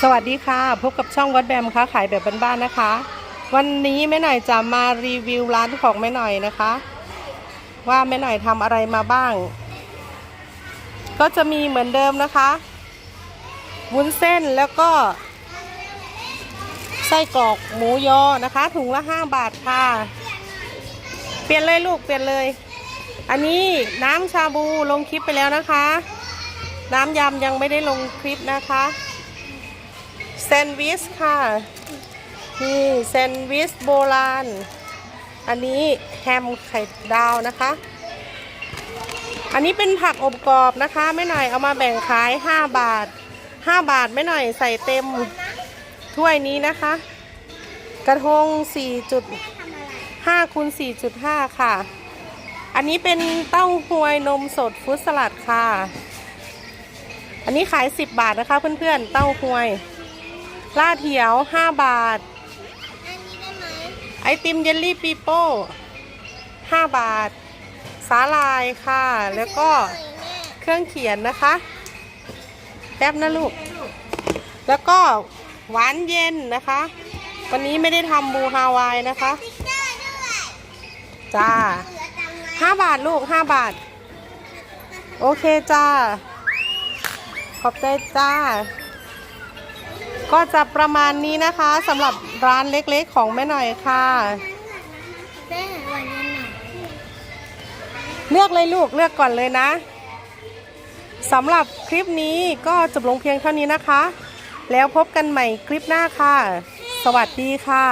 สวัสดีค่ะ พบกับช่องวัดแบมค้าขายแบบบ้านๆนะคะ วันนี้แม่หน่อยจะมารีวิวร้านของแม่หน่อยนะคะ ว่าแม่หน่อยทำอะไรมาบ้าง ก็จะมีเหมือนเดิมนะคะวุ้นเส้นแล้วก็ ไส้กรอกหมูยอนะคะ ถุงละ5บาทค่ะ เปลี่ยนเลยลูกเปลี่ยนเลย อันนี้น้ำชาบูลงคลิปไปแล้วนะคะ น้ำยำยังไม่ได้ลงคลิปนะคะแซนด์วิชค่ะนี่แซนด์วิชโบราณ อันนี้แฮมไข่ดาวนะคะ อันนี้เป็นผักอบกรอบนะคะแม่หน่อยเอามาแบ่งขาย 5 บาท 5 บาทแม่หน่อยใส่เต็มถ้วยนี้นะคะ กระทง 4.5คูณ4.5 ค่ะ อันนี้เป็นเต้าหวยนมสดฟุตสลัดค่ะ อันนี้ขาย 10 บาทนะคะเพื่อนๆ เต้าหวยลาดเถียว5บาทไอติมเยลลี่ปีโป้5บาท สาลายค่ะ แล้วก็เครื่องเขียนนะคะแป๊บนะลูก แล้วก็หวานเย็นนะคะ วันนี้ไม่ได้ทำบูฮาวายนะคะ จ้า5บาทลูก5บาท โอเคจ้า ขอบใจจ้า ก็จะประมาณนี้นะคะสำหรับร้านเล็กๆของแม่หน่อยค่ะ แม่วันนี้หน่อยเลือกเลยลูกเลือกก่อนเลยนะสำหรับคลิปนี้ก็จบลงเพียงเท่านี้นะคะ แล้วพบกันใหม่คลิปหน้าค่ะ สวัสดีค่ะ